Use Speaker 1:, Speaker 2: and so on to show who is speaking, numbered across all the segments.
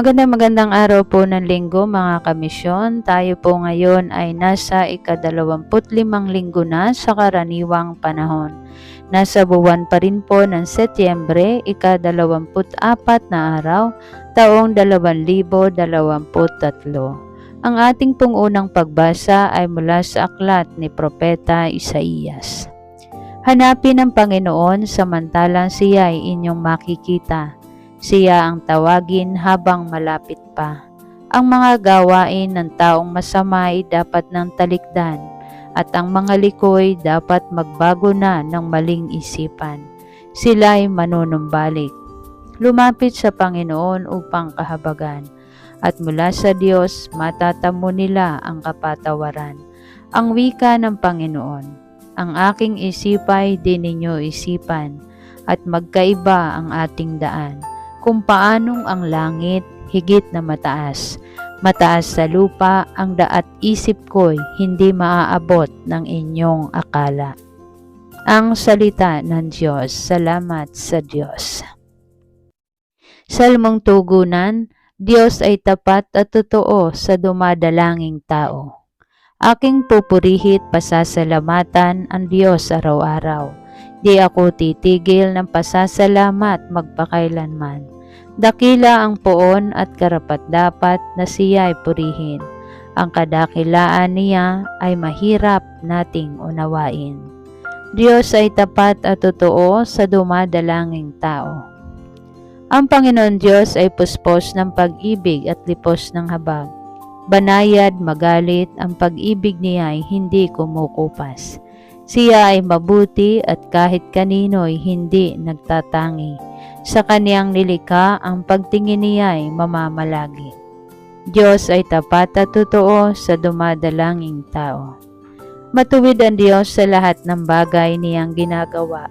Speaker 1: Magandang magandang araw po ng linggo mga kamisyon. Tayo po ngayon ay nasa ikadalawamput limang linggo na sa karaniwang panahon. Nasa buwan pa rin po ng Setyembre, ikadalawamput apat na araw, taong 2023. Ang ating pong pagbasa ay mula sa aklat ni Propeta Isaías. Hanapin ang Panginoon samantalang siya ay inyong makikita siya ang tawagin habang malapit pa. Ang mga gawain ng taong masama ay dapat ng talikdan at ang mga likoy dapat magbago na ng maling isipan. Sila ay manunumbalik. Lumapit sa Panginoon upang kahabagan at mula sa Diyos matatamo nila ang kapatawaran. Ang wika ng Panginoon, ang aking isipay di ninyo isipan at magkaiba ang ating daan kung paanong ang langit higit na mataas. Mataas sa lupa ang daat isip ko'y hindi maaabot ng inyong akala. Ang salita ng Diyos. Salamat sa Diyos. Salmong tugunan, Diyos ay tapat at totoo sa dumadalanging tao. Aking pupurihit pasasalamatan ang Diyos araw-araw. Di ako titigil ng pasasalamat magpakailanman. Dakila ang poon at karapat-dapat na siya ay purihin. Ang kadakilaan niya ay mahirap nating unawain. Diyos ay tapat at totoo sa dumadalanging tao. Ang Panginoon Diyos ay puspos ng pag-ibig at lipos ng habag. Banayad, magalit, ang pag-ibig niya ay hindi kumukupas. Siya ay mabuti at kahit kanino'y hindi nagtatangi. Sa kaniyang nilikha, ang pagtingin niya ay mamamalagi. Diyos ay tapat at totoo sa dumadalanging tao. Matuwid ang Diyos sa lahat ng bagay niyang ginagawa.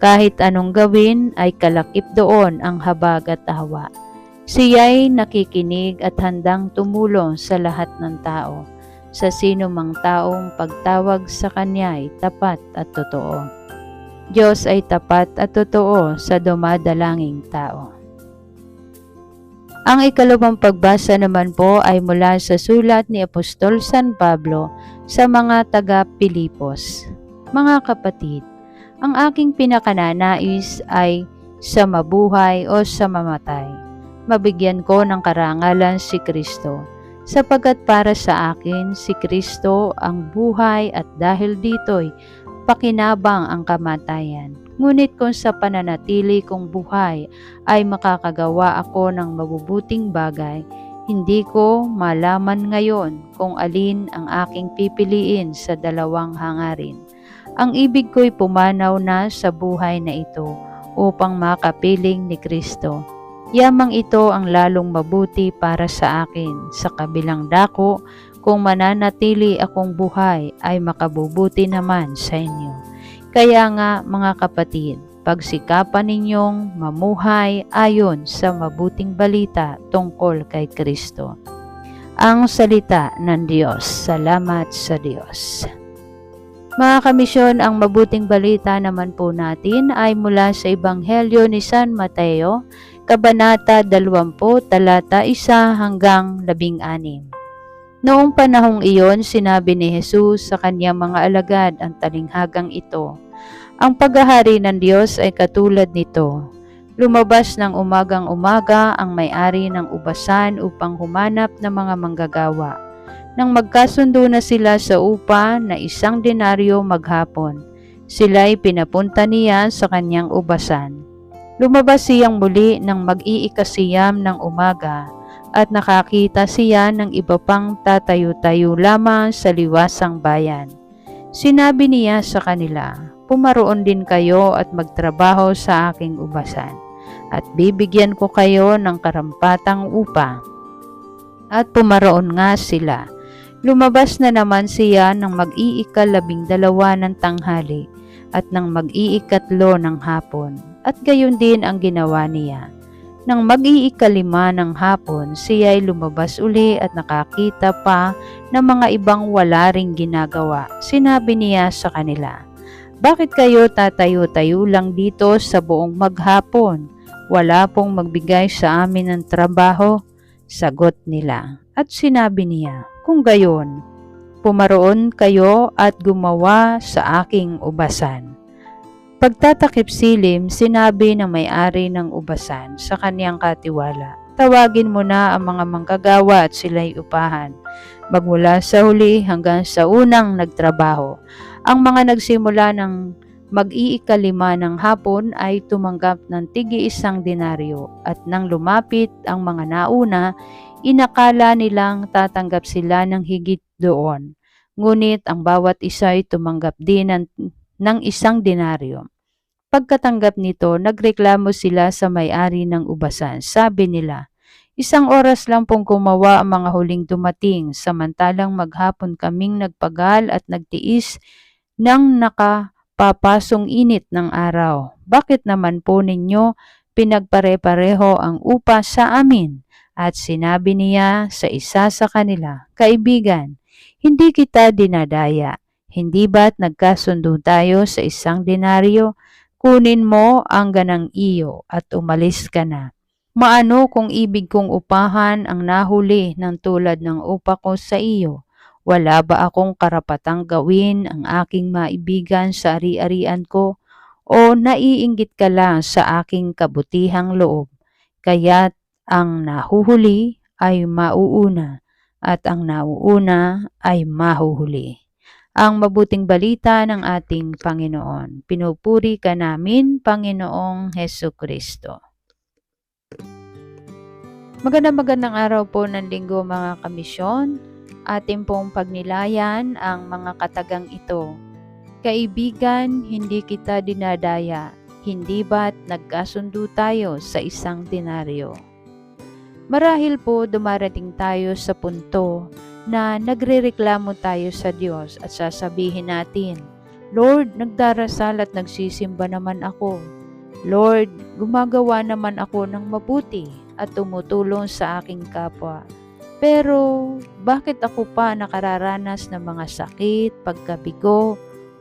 Speaker 1: Kahit anong gawin ay kalakip doon ang habag at awa. Siya'y nakikinig at handang tumulong sa lahat ng tao sa sino mang taong pagtawag sa Kanya ay tapat at totoo. Diyos ay tapat at totoo sa dumadalanging tao. Ang ikalawang pagbasa naman po ay mula sa sulat ni Apostol San Pablo sa mga taga-Pilipos. Mga kapatid, ang aking pinakananais ay sa mabuhay o sa mamatay. Mabigyan ko ng karangalan si Kristo sapagkat para sa akin si Kristo ang buhay at dahil dito'y pakinabang ang kamatayan. Ngunit kung sa pananatili kong buhay ay makakagawa ako ng mabubuting bagay, hindi ko malaman ngayon kung alin ang aking pipiliin sa dalawang hangarin. Ang ibig ko'y pumanaw na sa buhay na ito upang makapiling ni Kristo Yamang ito ang lalong mabuti para sa akin. Sa kabilang dako, kung mananatili akong buhay ay makabubuti naman sa inyo. Kaya nga mga kapatid, pagsikapan ninyong mamuhay ayon sa mabuting balita tungkol kay Kristo. Ang salita ng Diyos. Salamat sa Diyos. Mga komisyon, ang mabuting balita naman po natin ay mula sa Ebanghelyo ni San Mateo, Kabanata 20, talata 1 hanggang 16. Noong panahong iyon, sinabi ni Jesus sa kanyang mga alagad ang talinghagang ito, Ang paghahari ng Diyos ay katulad nito. Lumabas ng umagang umaga ang may-ari ng ubasan upang humanap ng mga manggagawa. Nang magkasundo na sila sa upa na isang denaryo maghapon, sila'y pinapunta niya sa kanyang ubasan. Lumabas siyang muli ng mag-iikasiyam ng umaga at nakakita siya ng iba pang tatayo-tayo lamang sa liwasang bayan. Sinabi niya sa kanila, Pumaroon din kayo at magtrabaho sa aking ubasan at bibigyan ko kayo ng karampatang upa. At pumaroon nga sila. Lumabas na naman siya ng mag-iikalabing dalawa ng tanghali at ng mag-iikatlo ng hapon at gayon din ang ginawa niya. Nang mag-iikalima ng hapon, siya ay lumabas uli at nakakita pa ng mga ibang wala ring ginagawa. Sinabi niya sa kanila, Bakit kayo tatayo-tayo lang dito sa buong maghapon? Wala pong magbigay sa amin ng trabaho. Sagot nila at sinabi niya, Kung gayon, pumaroon kayo at gumawa sa aking ubasan. Pagtatakip silim, sinabi ng may-ari ng ubasan sa kaniyang katiwala, Tawagin mo na ang mga manggagawa at sila'y upahan, magmula sa huli hanggang sa unang nagtrabaho. Ang mga nagsimula ng mag-iikalima ng hapon ay tumanggap ng tigi isang denaryo at nang lumapit ang mga nauna, inakala nilang tatanggap sila ng higit doon. Ngunit ang bawat isa ay tumanggap din ng, ng isang denaryo. Pagkatanggap nito, nagreklamo sila sa may-ari ng ubasan. Sabi nila, Isang oras lang pong gumawa ang mga huling dumating, samantalang maghapon kaming nagpagal at nagtiis ng nakapapasong init ng araw. Bakit naman po ninyo pinagpare-pareho ang upa sa amin? At sinabi niya sa isa sa kanila, Kaibigan, hindi kita dinadaya. Hindi ba't nagkasundo tayo sa isang denaryo? Kunin mo ang ganang iyo at umalis ka na. Maano kung ibig kong upahan ang nahuli ng tulad ng upa ko sa iyo? Wala ba akong karapatang gawin ang aking maibigan sa ari-arian ko? O naiinggit ka lang sa aking kabutihang loob? Kaya't ang nahuhuli ay mauuna at ang nauuna ay mahuhuli. Ang mabuting balita ng ating Panginoon. Pinupuri ka namin, Panginoong Heso Kristo. Magandang magandang araw po ng linggo mga kamisyon. Ating pong pagnilayan ang mga katagang ito. Kaibigan, hindi kita dinadaya. Hindi ba't nagkasundo tayo sa isang denaryo? Marahil po dumarating tayo sa punto na nagrereklamo tayo sa Diyos at sasabihin natin, Lord, nagdarasal at nagsisimba naman ako. Lord, gumagawa naman ako ng mabuti at tumutulong sa aking kapwa. Pero bakit ako pa nakararanas ng mga sakit, pagkabigo,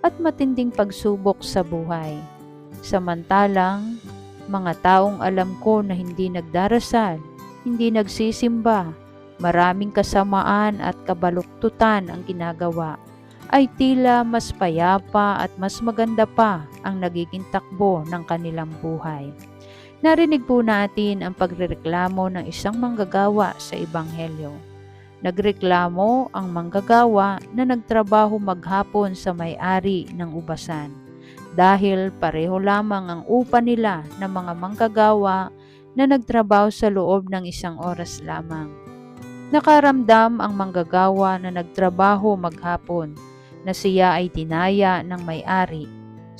Speaker 1: at matinding pagsubok sa buhay? Samantalang, mga taong alam ko na hindi nagdarasal, hindi nagsisimba, maraming kasamaan at kabaluktutan ang ginagawa, ay tila mas payapa at mas maganda pa ang nagiging takbo ng kanilang buhay. Narinig po natin ang pagrereklamo ng isang manggagawa sa Ebanghelyo. Nagreklamo ang manggagawa na nagtrabaho maghapon sa may-ari ng ubasan dahil pareho lamang ang upa nila ng mga manggagawa na nagtrabaho sa loob ng isang oras lamang. Nakaramdam ang manggagawa na nagtrabaho maghapon na siya ay tinaya ng may-ari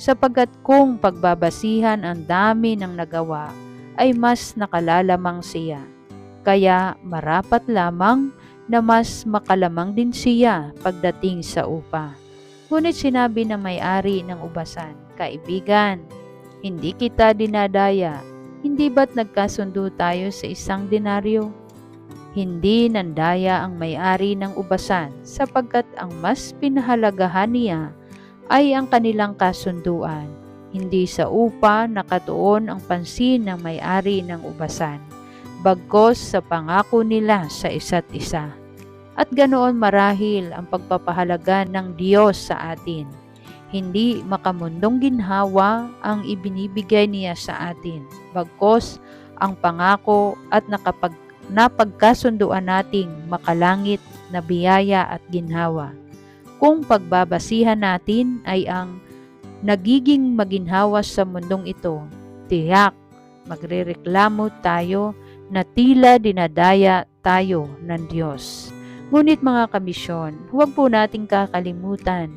Speaker 1: sapagkat kung pagbabasihan ang dami ng nagawa, ay mas nakalalamang siya. Kaya marapat lamang na mas makalamang din siya pagdating sa upa. Ngunit sinabi ng may-ari ng ubasan, Kaibigan, hindi kita dinadaya. Hindi ba't nagkasundo tayo sa isang denaryo? Hindi nandaya ang may-ari ng ubasan sapagkat ang mas pinahalagahan niya ay ang kanilang kasunduan, hindi sa upa nakatuon ang pansin ng may-ari ng ubasan, bagkos sa pangako nila sa isa't isa. At ganoon marahil ang pagpapahalaga ng Diyos sa atin. Hindi makamundong ginhawa ang ibinibigay niya sa atin, bagkos ang pangako at nakapag napagkasunduan nating makalangit na biyaya at ginhawa kung pagbabasihan natin ay ang nagiging maginhawa sa mundong ito, tiyak magrereklamo tayo na tila dinadaya tayo ng Diyos. Ngunit mga kamisyon, huwag po nating kakalimutan,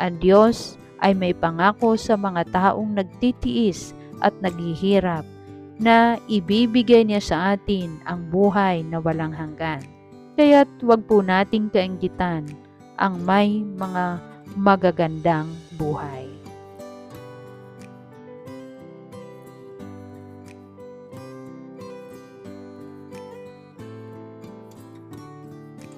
Speaker 1: ang Diyos ay may pangako sa mga taong nagtitiis at naghihirap na ibibigay niya sa atin ang buhay na walang hanggan. Kaya't huwag po nating kainggitan ang may mga magagandang buhay.